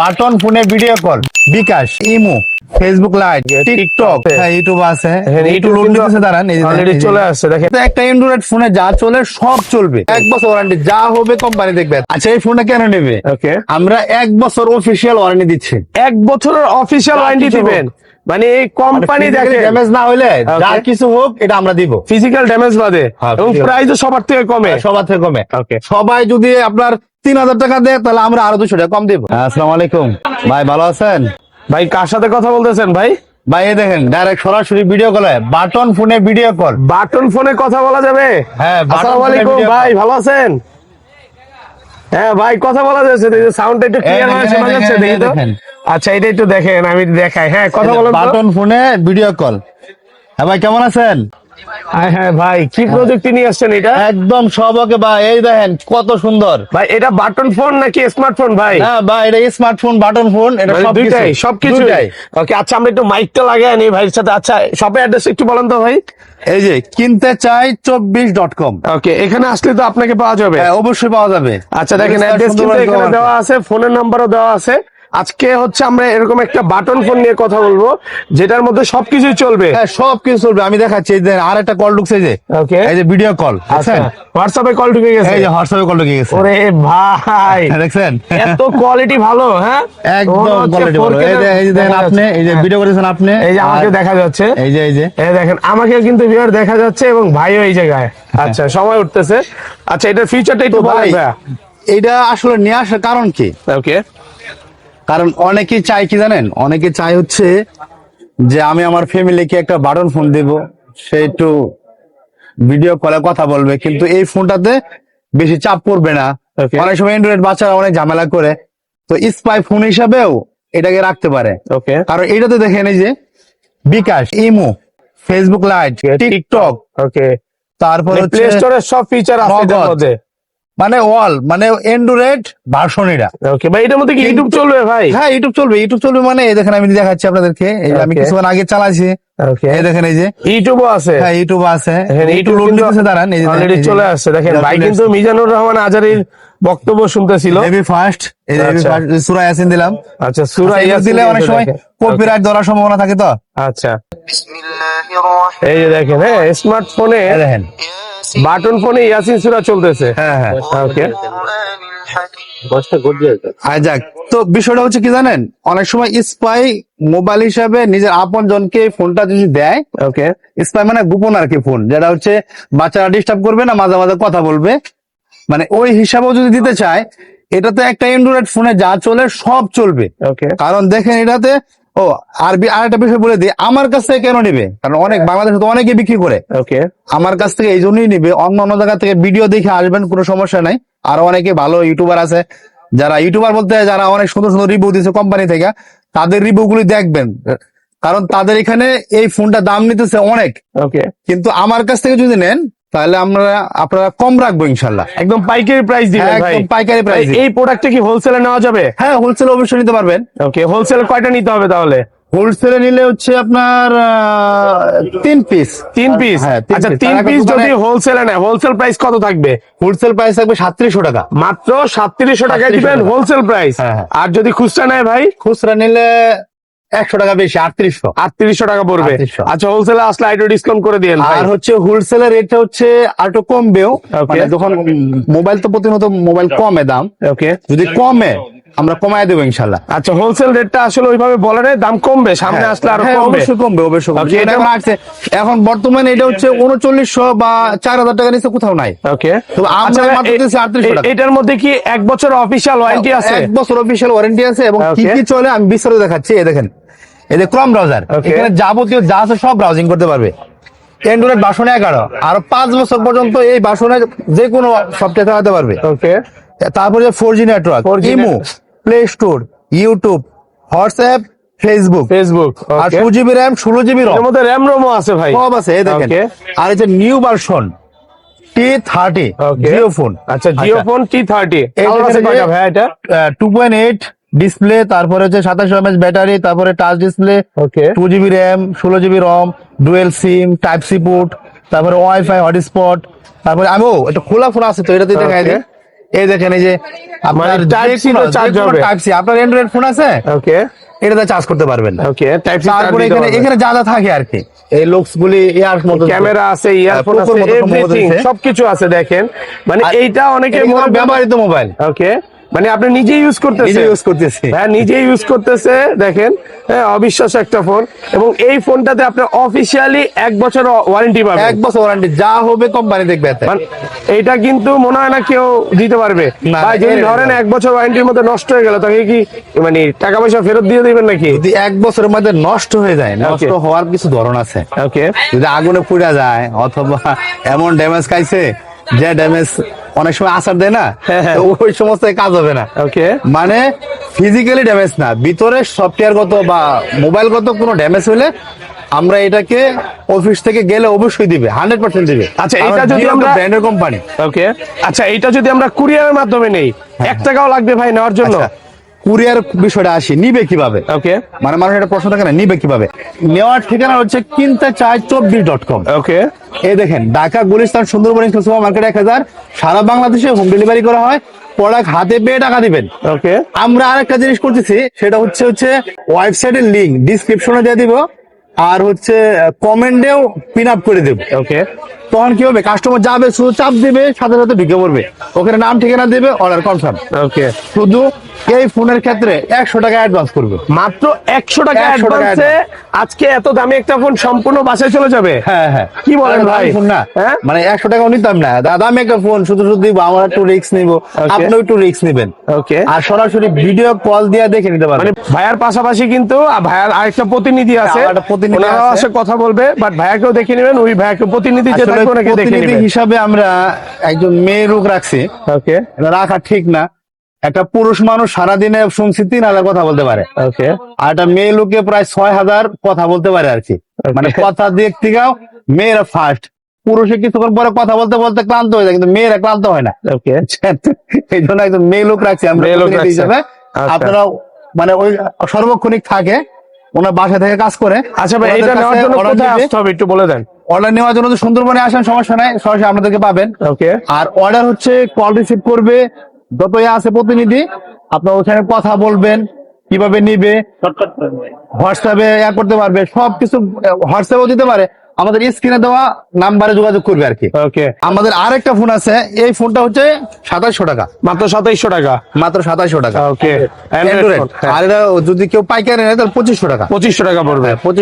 Button ফোনে video call bKash imo Facebook live TikTok হ্যাঁ। YouTube আছে। হ্যাঁ, ইউটিউব লোড নিতেছে দাঁড়ান অলরেডি চলে আসছে, দেখেন। একটা অ্যান্ড্রয়েড ফোনে যা চলে সব চলবে। এক বছর ওয়ারেন্টি যা হবে কোম্পানি দেখবে। আচ্ছা এই ফোনটা কেন নেবে? ওকে আমরা এক বছর অফিসিয়াল ওয়ারেন্টি দিচ্ছি। এক বছরের অফিসিয়াল ওয়ারেন্টি দিবেন। মানে এই কোম্পানি দেখে ড্যামেজ না হলে যা কিছু হোক এটা আমরা দিব। ফিজিক্যাল ড্যামেজ বাদে। হ্যাঁ, এবং প্রাইসও সবার থেকে কমে। সবার থেকে কমে। ওকে সবাই যদি আপনার তিন হাজার টাকা দেয় তাহলে আমরা আরও দুশো টাকা কম দিব। আসসালামু আলাইকুম। ভাই ভালো আছেন? ভাই কার সাথে কথা বলতেছেন ভাই? ভাই এই দেখেন ডাইরেক্ট সরাসরি ভিডিও কলে বাটন ফোনে ভিডিও কল বাটন ফোনে কথা বলা যাবে? হ্যাঁ, আসসালামু আলাইকুম ভাই ভালো আছেন? হ্যাঁ ভাই কথা বলা যাচ্ছে সাউন্ডটা একটু ক্লিয়ার হয়ে শোনা যাচ্ছে দেখি তো। আচ্ছা এটা একটু দেখেন আমি দেখাই। হ্যাঁ কথা বলেন বাটন ফোনে ভিডিও কল হ্যাঁ ভাই কেমন আছেন? হ্যাঁ হ্যাঁ ভাই কি প্রযুক্তি নিয়ে আসছেন এটা? একদম সব ওকে ভাই এই দেখেন কত সুন্দর। ভাই এটা বাটন ফোন নাকি স্মার্টফোন ভাই? হ্যাঁ ভাই এটা স্মার্টফোন বাটন ফোন এটা মানে সবকিছু ওকে আচ্ছা আমরা একটু মাইকটা লাগাই নি ভাইয়ের সাথে। আচ্ছা শপের অ্যাড্রেস একটু বলেন তো ভাই। এই যে কিনতে চাই চব্বিশ ডট কম ওকে এখানে আসলে তো আপনাকে পাওয়া যাবে। অবশ্যই পাওয়া যাবে। আচ্ছা দেখেন অ্যাড্রেস কিন্তু এখানে দেওয়া আছে। ফোনের নাম্বারও দেওয়া আছে। আজকে হচ্ছে আমরা এরকম একটা বাটন ফোন নিয়ে কথা বলব যেটার মধ্যে সবকিছুই চলবে। হ্যাঁ সব কিছু চলবে। আমি দেখাচ্ছি এই যে আর একটা কল ঢুকছে যে। ওকে এই যে ভিডিও কল আচ্ছা। দেখছেন? হোয়াটসঅ্যাপে কল ঢুকে গেছে। এই যে হোয়াটসঅ্যাপে কল ঢুকে গেছে। ওরে ভাই। হ্যাঁ, দেখছেন? এত কোয়ালিটি ভালো হ্যাঁ? একদম কোয়ালিটি ভালো। এই যে এই যে দেখেন আপনি এই যে ভিডিও করেছেন আপনি এই যে আমাকে দেখা যাচ্ছে। এই যে এই যে। এই দেখেন আমাকে কিন্তু ভিউয়ার দেখা যাচ্ছে এবং ভাইও এই জায়গায়। আচ্ছা সময় উঠতেছে। আচ্ছা এটার ফিচারটা একটু ভাই এইটা আসলে নিয়ে আসার কারণ কি? ওকে কারণ অনেকেই চাই কি জানেন? অনেকে চাই হচ্ছে যে আমি আমার ফ্যামিলিকে একটা বাটন ফোন দেব সে একটু ভিডিও কলে কথা বলবে কিন্তু এই ফোনটাতে বেশি চাপ পড়বে না। অনেক সময় অ্যান্ড্রয়েড বাচ্চারা অনেক ঝামেলা করে তো স্পাই ফোন হিসাবেও এটাকে রাখতে পারে। ওকে কারণ এটাতে দেখেন এই যে bKash imo Facebook Lite TikTok okay তারপর প্লে স্টোরের সব ফিচার আছে মধ্যে। মানে অল মানে এন্ডুরেট ভার্সন ওকে ভাই এটার মধ্যে কি ইউটিউব চলবে ভাই? হ্যাঁ ইউটিউব চলবে ইউটিউব চলবে মানে এই দেখেন আমি দেখাচ্ছি আপনাদেরকে এই আমি কিছুক্ষণ আগে চালাইছি ওকে এই দেখেন এই যে। ইউটিউবও আছে। হ্যাঁ ইউটিউব আছে। হ্যাঁ, ইউটিউব লোড নিতেছে দাঁড়ান এই অলরেডি চলে আসছে দেখেন ভাই কিন্তু মিজানুর রহমান আজারির বক্তব্য শুনতেছিল। এবি ফার্স্ট এই ফার্স্ট আচ্ছা। ইয়াসিন দিলাম। আচ্ছা, আচ্ছা সুরা ইয়াসিন দিলে অনেক সময় কপিরাইট ধরার সম্ভাবনা থাকে তো। আচ্ছা। এই যে দেখেন হ্যাঁ স্মার্টফোনে দেখেন। বাটন ফোনে ইয়াসিন সুরা চলতেছে। হ্যাঁ হ্যাঁ। ওকে। যাক। তো বিষয়টা হচ্ছে কি জানেন? অনেক সময় স্পাই মোবাইল হিসাবে নিজের আপন জনকে ফোনটা যদি দেয় ওকে। স্পাই মানে গোপন আর কি ফোন যেটা হচ্ছে বাচ্চারা ডিস্টার্ব করবে না মাঝে মাঝে কথা বলবে। মানে ওই হিসাবেও যদি দিতে চায় এটাতে একটা অ্যান্ড্রয়েড ফোনে যা চলে সব চলবে। ওকে। কারণ দেখেন এটাতে ও আর আর একটা বিষয় বলে দিই আমার কাছ থেকে কেন নিবে? কারণ অনেক বাংলাদেশে তো অনেকে বিক্রি করে। ওকে। আমার কাছ থেকে এই জন্যই নিবে। অন্য অন্য জায়গা থেকে ভিডিও দেখে আসবেন কোনো সমস্যা নাই। আর অনেকে ভালো ইউটিউবার আছে যারা ইউটিউবার বলতে যারা অনেক সুন্দর সুন্দর রিভিউ দিচ্ছে কোম্পানি থেকে তাদের রিভিউ গুলি দেখবেন। কারণ তাদের এখানে এই ফোনটা দাম নিতেছে অনেক। ওকে। কিন্তু আমার কাছ থেকে যদি নেন তাহলে আমরা আপনারা কম রাখব ইনশাল্লাহ। একদম পাইকারি প্রাইস দিবেন হ্যাঁ, ভাই। একদম পাইকারি প্রাইস এই প্রোডাক্টটা কি হোলসেলে নেওয়া যাবে? হ্যাঁ হোলসেল অবশ্যই নিতে পারবেন। ওকে হোলসেল কয়টা নিতে হবে তাহলে? হোলসেলে নিলে হচ্ছে আপনার তিন পিস তিন পিস হ্যাঁ, তিন আচ্ছা তিন পিস যদি হোলসেলে নেয় হোলসেল প্রাইস কত থাকবে? হোলসেল প্রাইস থাকবে সাতত্রিশশো টাকা। মাত্র সাতত্রিশশো 3700 দিবেন হোলসেল প্রাইস। আর যদি খুচরা নেয় ভাই? খুচরা নিলে একশো টাকা বেশি আটত্রিশশো। আটত্রিশশো টাকা পড়বে। আচ্ছা হোলসেলে আসলে আইটো ডিসকাউন্ট করে ভাই। আর হচ্ছে হোলসেলের রেটটা হচ্ছে আর একটু কমবেও। মানে যখন মোবাইল তো প্রতিনিয়ত মোবাইল কমে দাম ওকে যদি কমে আমরা কমায় দেবো ইনশাল্লাহ আচ্ছা হোলসেল রেটটা আসলে ওইভাবে বলে নেই দাম কমবে সামনে আসলে আরও হ্যাঁ, কমবে। অবশ্যই কমবে অবশ্যই কমবে। এটা- এখন আসছে, এখন বর্তমানে এটা হচ্ছে উনচল্লিশশো বা চার হাজার টাকা নিচে কোথাও নাই। ওকে তো আমরা মাত্র দিচ্ছি 3800 টাকা। এটার মধ্যে কি এক বছর অফিসিয়াল ওয়ারেন্টি আছে? এক বছর অফিসিয়াল ওয়ারেন্টি আছে এবং কি কি চলে আমি বিস্তারিত দেখাচ্ছি এই দেখেন। এই যে ক্রম ব্রাউজার. এখানে যাবতীয় যা আছে সব ব্রাউজিং করতে পারবে। অ্যান্ড্রয়েড বাসন এগারো আর পাঁচ বছর পর্যন্ত এই বাসনে যে কোনো সফটওয়্যার চালাতে পারবে। ওকে তারপরে four G network 4G imo play store YouTube WhatsApp Facebook Facebook আর টু জিবি র্যাম ষোলো জিবি রম মধ্যে র্যাম রোমও আছে ভাই। সব আছে এই দেখেন। আর এই যে নিউ ভার্সন টি থার্টি জিও ফোন আচ্ছা জিও ফোন টি থার্টি ভাই এটা? টু পয়েন্ট এইট ডিসপ্লে তারপরে হচ্ছে সাতাশ এমএচ ব্যাটারি তারপরে touch display okay two GB RAM ষোলো GB ROM dual SIM type C port তারপরে ওয়াইফাই হটস্পট তারপরে আমি ও একটা খোলা ফোন আছে তো এটাতে দেখাই Okay. দিই এই দেখেন এই যে আপনার মানে হবে। টাইপ সি আপনার অ্যান্ড্রয়েড ফোন আছে? ওকে এটাতে চার্জ করতে পারবেন ওকে টাইপ তারপরে এখানে এখানে যা যা থাকে আর কি। এই লুকস গুলি ইয়ার মতো ক্যামেরা আছে ইয়ারফোন আছে মতো এভরিথিং সবকিছু আছে দেখেন। মানে এইটা অনেকে এটা মনে ব্যবহৃত মোবাইল ওকে মানে আপনি নিজে ইউজ করতেছেন। নিজে ইউজ করতেছি। হ্যাঁ নিজে ইউজ করতেছে দেখেন হ্যাঁ অবিশ্বাস একটা ফোন এবং এই ফোনটাতে আপনি অফিসিয়ালি এক বছর ওয়ারেন্টি পাবেন। এক বছর ওয়ারেন্টি যা হবে কোম্পানি দেখবে। মানে কিন্তু মনে হয় না কেউ দিতে পারবে। ভাই যদি ধরেন এক বছর ওয়ারেন্টির মধ্যে নষ্ট হয়ে গেল তাকে কি মানে টাকা পয়সা ফেরত দিয়ে দিবেন নাকি? যদি এক বছরের মধ্যে নষ্ট হয়ে যায় নষ্ট হওয়ার কিছু ধরন আছে। ওকে যদি আগুনে পুড়ে যায় অথবা এমন ড্যামেজ খাইছে যে ড্যামেজ অনেক সময় আসার দেয় না হ্যাঁ, হ্যাঁ। ওই সমস্ত কাজ হবে না। ওকে মানে ফিজিক্যালি ড্যামেজ না ভিতরে সফটওয়্যার গত বা মোবাইল গত কোনো ড্যামেজ হলে আমরা এটাকে অফিস থেকে গেলে অবশ্যই দিবে হান্ড্রেড পার্সেন্ট দিবে। আচ্ছা, এটা যদি আমরা- ব্র্যান্ডের কোম্পানি ওকে আচ্ছা এটা যদি আমরা কুরিয়ারের মাধ্যমে নেই এক টাকাও লাগবে ভাই নেওয়ার জন্য? কুরিয়ার বিষয়টা আসি নিবে কীভাবে? ওকে মানে মানুষ একটা প্রশ্ন থাকে না নিবে কীভাবে? নেওয়ার ঠিকানা হচ্ছে কিনতে চায় চব্বিশ ডট কম ওকে এই দেখেন ঢাকা গুলিস্তান সুন্দরবন সুপার মার্কেট এক হাজার। সারা বাংলাদেশে হোম ডেলিভারি করা হয়। প্রোডাক্ট হাতে পেয়ে টাকা দিবেন। ওকে আমরা আরেকটা জিনিস করতেছি সেটা হচ্ছে হচ্ছে ওয়েবসাইটের লিঙ্ক ডিসক্রিপশনে দিয়ে দিব। আর হচ্ছে কমেন্টেও পিন আপ করে দেবো। ওকে তখন কি হবে? কাস্টমার যাবে শুধু চাপ দিবে সাথে সাথে ঢুকে পড়বে। ওখানে নাম ঠিকানা দেবে অর্ডার কনফার্ম ওকে শুধু এই ফোনের ক্ষেত্রে একশো টাকা অ্যাডভান্স করবে। মাত্র একশো টাকা 100 টাকা অ্যাডভান্সে আজকে এত দামি একটা ফোন সম্পূর্ণ বাসায় চলে যাবে? হ্যাঁ হ্যাঁ। কি বলেন ভাই? ফোন না। হ্যাঁ? মানে একশো নিতাম না। দাদা আমি একটা ফোন শুধু শুধু দিব আমার একটু রিক্স নিব। আপনিও একটু রিক্স নিবেন। ওকে আর সরাসরি ভিডিও কল দিয়ে দেখে নিতে মানে পারবেন ভাইয়ার পাশাপাশি কিন্তু ভাইয়ার আরেকটা প্রতিনিধি আছে। একটা প্রতিনিধি কথা বলবে বাট ভাইয়াকেও দেখে নেবেন ওই ভাইয়াকে প্রতিনিধি যে দেখে প্রতিনিধি হিসাবে আমরা একজন মেয়ে লোক রাখছি। ওকে। রাখা ঠিক না। একটা পুরুষ মানুষ সারাদিনে শুনছি তিন হাজার কথা বলতে পারে। আর একটা মেয়ে লোকে প্রায় ছয় হাজার কথা বলতে পারে আর কি। মানে কথা দিক থেকেও মেয়েরা ফার্স্ট পুরুষে কিছুক্ষণ পরে কথা বলতে বলতে ক্লান্ত হয়ে যায় কিন্তু মেয়েরা ক্লান্ত হয় না। এই জন্য একজন মেয়ে লোক রাখছি আমরা। হিসাবে। আচ্ছা। আপনারা মানে ওই সর্বক্ষণিক থাকে ওনার বাসা থেকে কাজ করে। আচ্ছা ভাই এটা নেওয়ার জন্য কোথায় আসতে হবে একটু বলে দেন। অর্ডার নেওয়ার জন্য সুন্দরবনে আসেন সমস্যা নাই সরাসরি আপনাদেরকে পাবেন। ওকে আর অর্ডার হচ্ছে কল রিসিভ করবে যত আছে প্রতিনিধি আপনার ওখানে কথা বলবেন কীভাবে নিবে হোয়াটসঅ্যাপে ইয়া করতে পারবে সবকিছু হোয়াটসঅ্যাপেও দিতে পারে আমাদের স্ক্রিনে দেওয়া নাম্বারে যোগাযোগ করবে আর কি। ওকে আমাদের আরেকটা ফোন আছে এই ফোনটা হচ্ছে সাতাশশো টাকা। মাত্র সাতাইশশো টাকা? মাত্র সাতাশশো টাকা। ওকে Android। আর এটা যদি কেউ পাইকারি নেয় তাহলে পঁচিশশো টাকা। পঁচিশশো টাকা পড়বে। পঁচিশ